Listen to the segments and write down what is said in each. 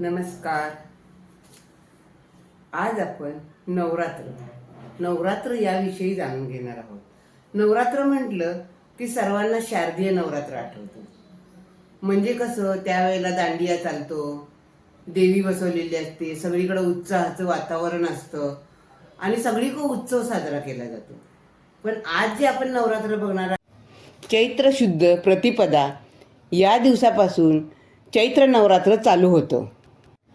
नमस्कार. आज आपण नवरात्र. नवरात्र याविषयी जाणून घेणार आहोत. नवरात्र म्हटलं की सर्वांना शारदीय नवरात्र आठवतो. म्हणजे कसं त्यावेळेला दांडिया चालतो देवी बसवलेली असते सगळीकडे उत्साहाचं वातावरण असतं आणि सगळीकडे उत्सव साजरा केला जातो. पण आज जे आपण नवरात्र बघणार चैत्र शुद्ध प्रतिपदा या दिवसापासून चैत्र नवरात्र चालू होतं.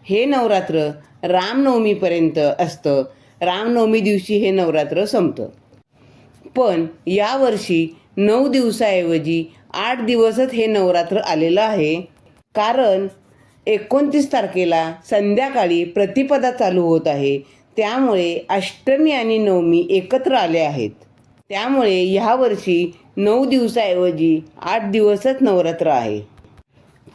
हे नवरात्र रामनवमीपर्यंत असतं. रामनवमी दिवशी हे नवरात्र संपतं. पण यावर्षी नऊ दिवसाऐवजी आठ दिवसच हे नवरात्र आलेलं आहे. कारण एकोणतीस तारखेला संध्याकाळी प्रतिपदा चालू होत आहे. त्यामुळे अष्टमी आणि नवमी एकत्र आले आहेत. त्यामुळे ह्यावर्षी नऊ दिवसाऐवजी आठ दिवसच नवरात्र आहे.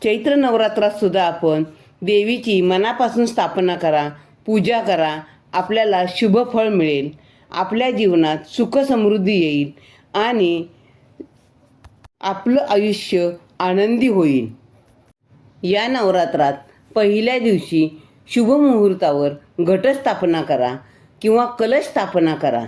चैत्र नवरात्रात सुद्धा आपण देवीची मनापासून स्थापना करा पूजा करा आपल्याला शुभ फळ मिळेल. आपल्या जीवनात सुख समृद्धी येईल आणि आपलं आयुष्य आनंदी होईल. या नवरात्रात पहिल्या दिवशी शुभ मुहूर्तावर घटस्थापना करा किंवा कलश स्थापना करा.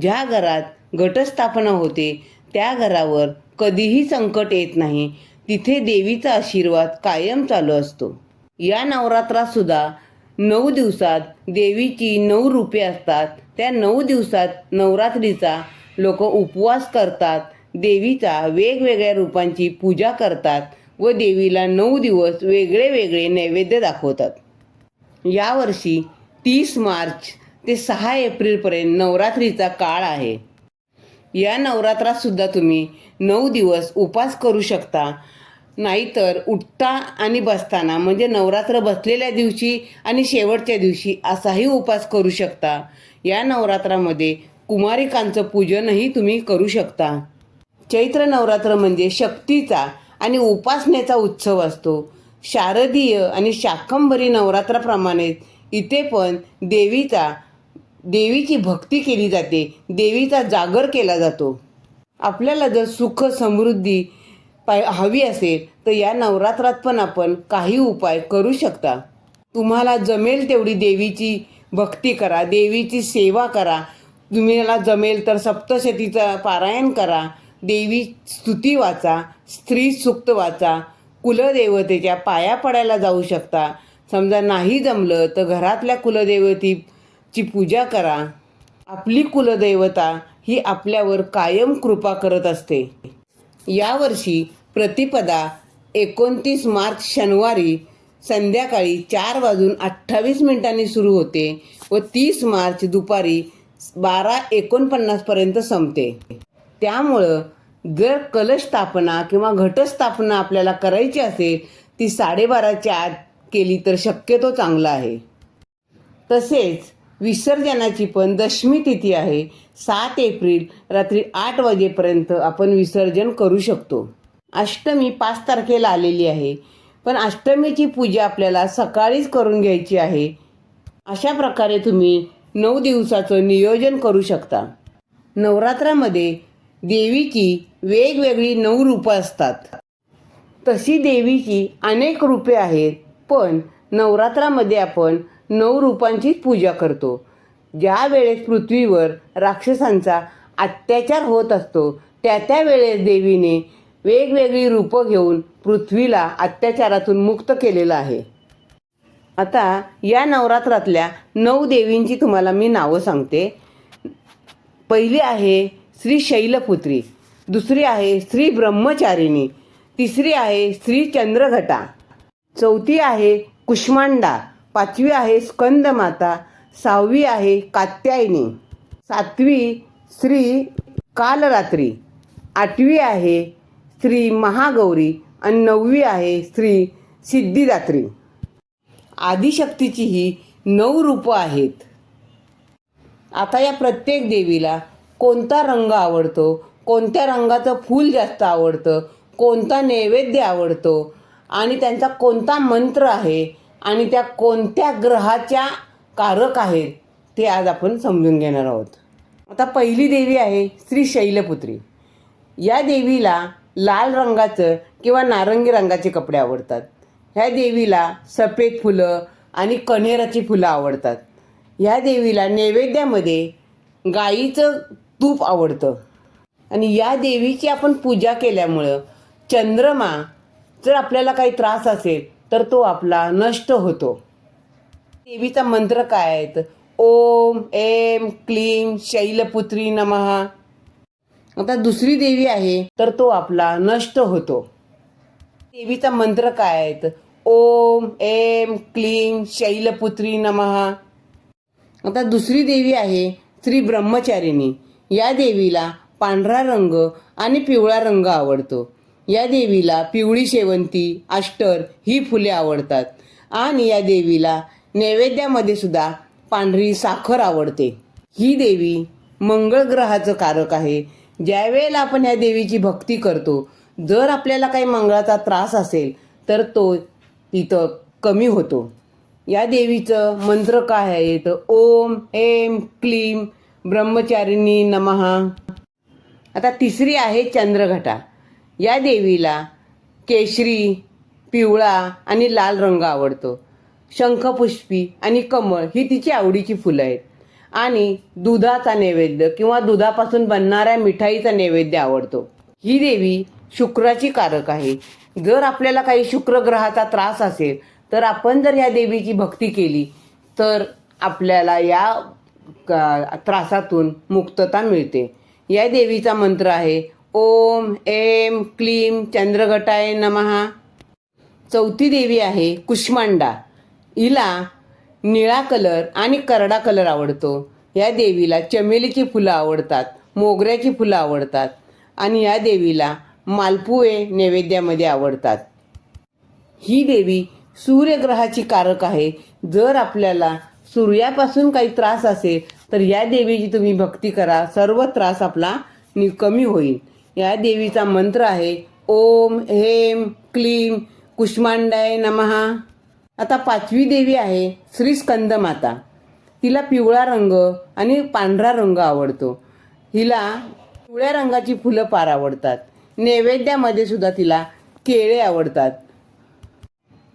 ज्या घरात घटस्थापना होते त्या घरावर कधीही संकट येत नाही. तिथे देवीचा आशीर्वाद कायम चालू असतो. या नवरात्रात सुद्धा नऊ दिवसात देवीची नऊ रूपे असतात. त्या नऊ दिवसात नवरात्रीचा लोक उपवास करतात. देवीचा वेगवेगळ्या रूपांची पूजा करतात व देवीला नऊ दिवस वेगळे वेगळे नैवेद्य दाखवतात. यावर्षी तीस मार्च ते सहा एप्रिलपर्यंत नवरात्रीचा काळ आहे. या नवरात्रात सुद्धा तुम्ही नऊ दिवस उपास करू शकता. नाहीतर उठता आणि बसताना म्हणजे नवरात्र बसलेल्या दिवशी आणि शेवटच्या दिवशी असाही उपास करू शकता. या नवरात्रामध्ये कुमारिकांचं पूजनही तुम्ही करू शकता. चैत्र नवरात्र म्हणजे शक्तीचा आणि उपासनेचा उत्सव असतो. शारदीय आणि शाकंभरी नवरात्राप्रमाणेच इथे पण देवीचा देवीची भक्ती केली जाते. देवीचा जागर केला जातो. आपल्याला जर सुख समृद्धी पाय हवी असेल तर या नवरात्रात पण आपण काही उपाय करू शकता. तुम्हाला जमेल तेवढी देवीची भक्ती करा देवीची सेवा करा. तुम्हाला जमेल तर सप्तशतीचं पारायण करा. देवी स्तुती वाचा स्त्री सुक्त वाचा. कुलदेवतेच्या पाया पडायला जाऊ शकता. समजा नाही जमलं तर घरातल्या कुलदेवतीची पूजा करा. आपली कुलदेवता ही आपल्यावर कायम कृपा करत असते. यावर्षी प्रतिपदा एकोणतीस मार्च शनिवारी संध्याकाळी चार वाजून अठ्ठावीस मिनिटांनी सुरू होते व तीस मार्च दुपारी बारा एकोणपन्नासपर्यंत संपते. त्यामुळं जर कलश स्थापना किंवा घटस्थापना आपल्याला करायची असेल ती साडेबाराच्या आत केली तर शक्यतो चांगला आहे. तसेच विसर्जनाची पण दशमी तिथी आहे. सात एप्रिल रात्री आठ वाजेपर्यंत आपण विसर्जन करू शकतो. अष्टमी पाच तारखेला आलेली आहे. पण अष्टमीची पूजा आपल्याला सकाळीच करून घ्यायची आहे. अशा प्रकारे तुम्ही नऊ दिवसाचं नियोजन करू शकता. नवरात्रामध्ये देवीची वेगवेगळी नऊ रूपं असतात. तशी देवीची अनेक रूपे आहेत पण नवरात्रामध्ये आपण नऊ रूपांचीच पूजा करतो. ज्या वेळेस पृथ्वीवर राक्षसांचा अत्याचार होत असतो त्या त्या वेळेस देवीने वेगवेगळी रूपं घेऊन पृथ्वीला अत्याचारातून मुक्त केलेलं आहे. आता या नवरात्रातल्या नऊ देवींची तुम्हाला मी नावं सांगते. पहिली आहे श्री शैलपुत्री दुसरी आहे श्री ब्रह्मचारिणी तिसरी आहे श्री चंद्रघटा चौथी आहे कुष्मांडा पाचवी आहे स्कंदमाता सहावी आहे कात्यायनी. सातवी श्री कालरात्री. आठवी आहे श्री महागौरी आणि नववी आहे श्री सिद्धिदात्री. आदिशक्तीची ही नऊ रूपं आहेत. आता या प्रत्येक देवीला कोणता रंग आवडतो कोणत्या रंगाचं फूल जास्त आवडतं कोणता नैवेद्य आवडतो आणि त्यांचा कोणता मंत्र आहे आणि त्या कोणत्या ग्रहाच्या कारक आहेत ते आज आपण समजून घेणार आहोत. आता पहिली देवी आहे श्री शैलपुत्री. या देवीला लाल रंगाचं किंवा नारंगी रंगाचे कपडे आवडतात. ह्या देवीला सफेद फुलं आणि कण्हेराची फुलं आवडतात. ह्या देवीला नैवेद्यामध्ये गाईचं तूप आवडतं. आणि या देवीची आपण पूजा केल्यामुळं चंद्रमा जर आपल्याला काही त्रास असेल तर तो आपला नष्ट होतो. देवीचा मंत्र काय आहेत? ओम एम क्लीम शैलपुत्री नमहा आता दुसरी देवी आहे तर तो आपला नष्ट होतो. देवीचा मंत्र काय आहेत? ओम एम क्लीम शैलपुत्री नमहा आता दुसरी देवी आहे श्री ब्रह्मचारिणी. या देवीला पांढरा रंग आणि पिवळा रंग आवडतो. या देवीला पिवळी शेवंती अष्टर ही फुले आवडतात. आणि या देवीला नैवेद्यामध्ये सुद्धा पांढरी साखर आवडते. ही देवी मंगळ ग्रहाचं कारक आहे. ज्यावेळेला आपण या देवीची भक्ती करतो जर आपल्याला काही मंगळाचा त्रास असेल तर तो तिथं कमी होतो. या देवीचं मंत्र काय आहे? तर ओम एम क्लीम ब्रह्मचारिणी नमहा आता तिसरी आहे चंद्रघटा. या देवीला केशरी पिवळा आणि लाल रंग आवडतो. शंखपुष्पी आणि कमळ ही तिची आवडीची फुलं आहेत. आणि दुधाचा नैवेद्य किंवा दुधापासून बनणाऱ्या मिठाईचा नैवेद्य आवडतो. ही देवी शुक्राची कारक आहे. जर आपल्याला काही शुक्र ग्रहाचा त्रास असेल तर आपण जर या देवीची भक्ती केली तर आपल्याला या का- त्रासातून मुक्तता मिळते. या देवीचा मंत्र आहे ओम एम क्लीम चंद्रगटाय नमहा चौथी देवी आहे कुष्मांडा. हिला निळा कलर आणि करडा कलर आवडतो. या देवीला चमेलीची फुलं आवडतात मोगऱ्याची फुलं आवडतात आणि या देवीला मालपुवे नैवेद्यामध्ये आवडतात. ही देवी सूर्यग्रहाची कारक आहे. जर आपल्याला सूर्यापासून काही त्रास असेल तर या देवीची तुम्ही भक्ती करा. सर्व त्रास आपला कमी होईल. या देवीचा मंत्र आहे ओम हेम क्लीम कुष्मांडाय नमहा. आता पाचवी देवी आहे श्री स्कंद माता. तिला पिवळा रंग आणि पांढरा रंग आवडतो. हिला पिवळ्या रंगाची फुलं फार आवडतात. नैवेद्यामध्ये सुद्धा तिला केळे आवडतात.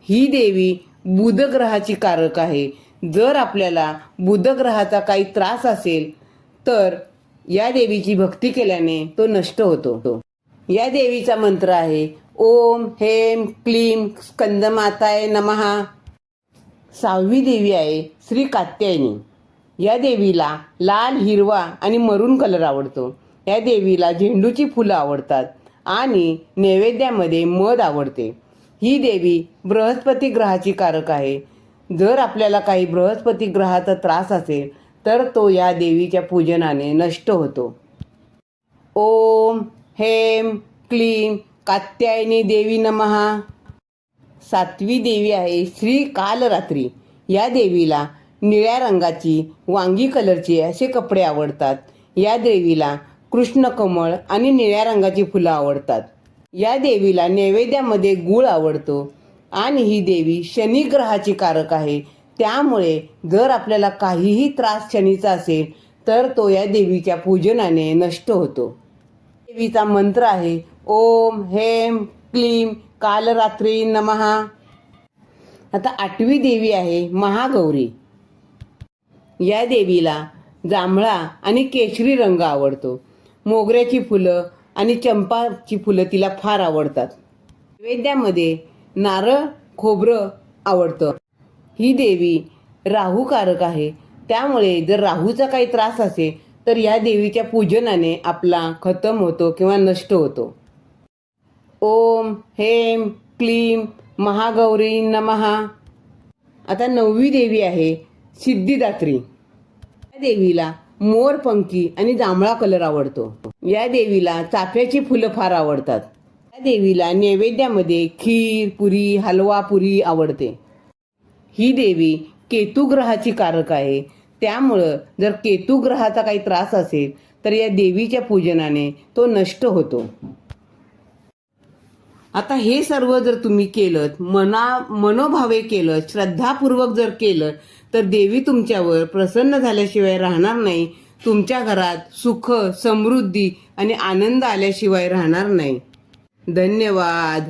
ही देवी बुधग्रहाची कारक आहे. जर आपल्याला बुधग्रहाचा काही त्रास असेल तर या देवीची भक्ती केल्याने तो नष्ट होतो. या देवीचा मंत्र आहे ओम हेम क्लीम स्कंदमाताय नमहा. सहावी देवी आहे श्री कात्यायनी. या देवीला लाल हिरवा आणि मरून कलर आवडतो. या देवीला झेंडूची फुलं आवडतात आणि नैवेद्यामध्ये मध आवडते. ही देवी बृहस्पती ग्रहाची कारक आहे. जर आपल्याला काही बृहस्पती ग्रहाचा त्रास असेल तर तो या देवीच्या पूजनाने नष्ट होतो. ओम हेम क्लीम कात्यायनी देवी नमहा सातवी देवी आहे श्री कालरात्री. या देवीला निळ्या रंगाची वांगी कलरची असे कपडे आवडतात. या देवीला कृष्ण कमळ आणि निळ्या रंगाची फुलं आवडतात. या देवीला नैवेद्यामध्ये गुळ आवडतो. आणि ही देवी शनिग्रहाची कारक आहे. त्यामुळे जर आपल्याला काहीही त्रास शनीचा असेल तर तो या देवीच्या पूजनाने नष्ट होतो. देवीचा मंत्र आहे ओम हेम क्लीम कालरात्री नमहा आता आठवी देवी आहे महागौरी. या देवीला जांभळा आणि केशरी रंग आवडतो. मोगऱ्याची फुलं आणि चंपाची फुलं तिला फार आवडतात. नैवेद्यामध्ये नारळ खोबरं आवडतं. ही देवी राहूकारक आहे. त्यामुळे जर राहूचा काही त्रास असेल तर या देवीच्या पूजनाने आपला खतम होतो किंवा नष्ट होतो. ओम हेम क्लीम महागौरी नमहा आता नववी देवी आहे सिद्धिदात्री. या देवीला मोरपंखी आणि जांभळा कलर आवडतो. या देवीला चाफ्याची फुलं फार आवडतात. या देवीला नैवेद्यामध्ये खीर पुरी हलवा पुरी आवडते. ही देवी केतू ग्रहाची कारक आहे. त्यामुळं जर केतुग्रहाचा काही त्रास असेल तर या देवीच्या पूजनाने तो नष्ट होतो. आता हे सर्व जर तुम्ही केलं मना मनोभावे केलं श्रद्धापूर्वक जर केलं तर देवी तुमच्यावर प्रसन्न झाल्याशिवाय राहणार नाही. तुमच्या घरात सुख समृद्धी आणि आनंद आल्याशिवाय राहणार नाही. धन्यवाद.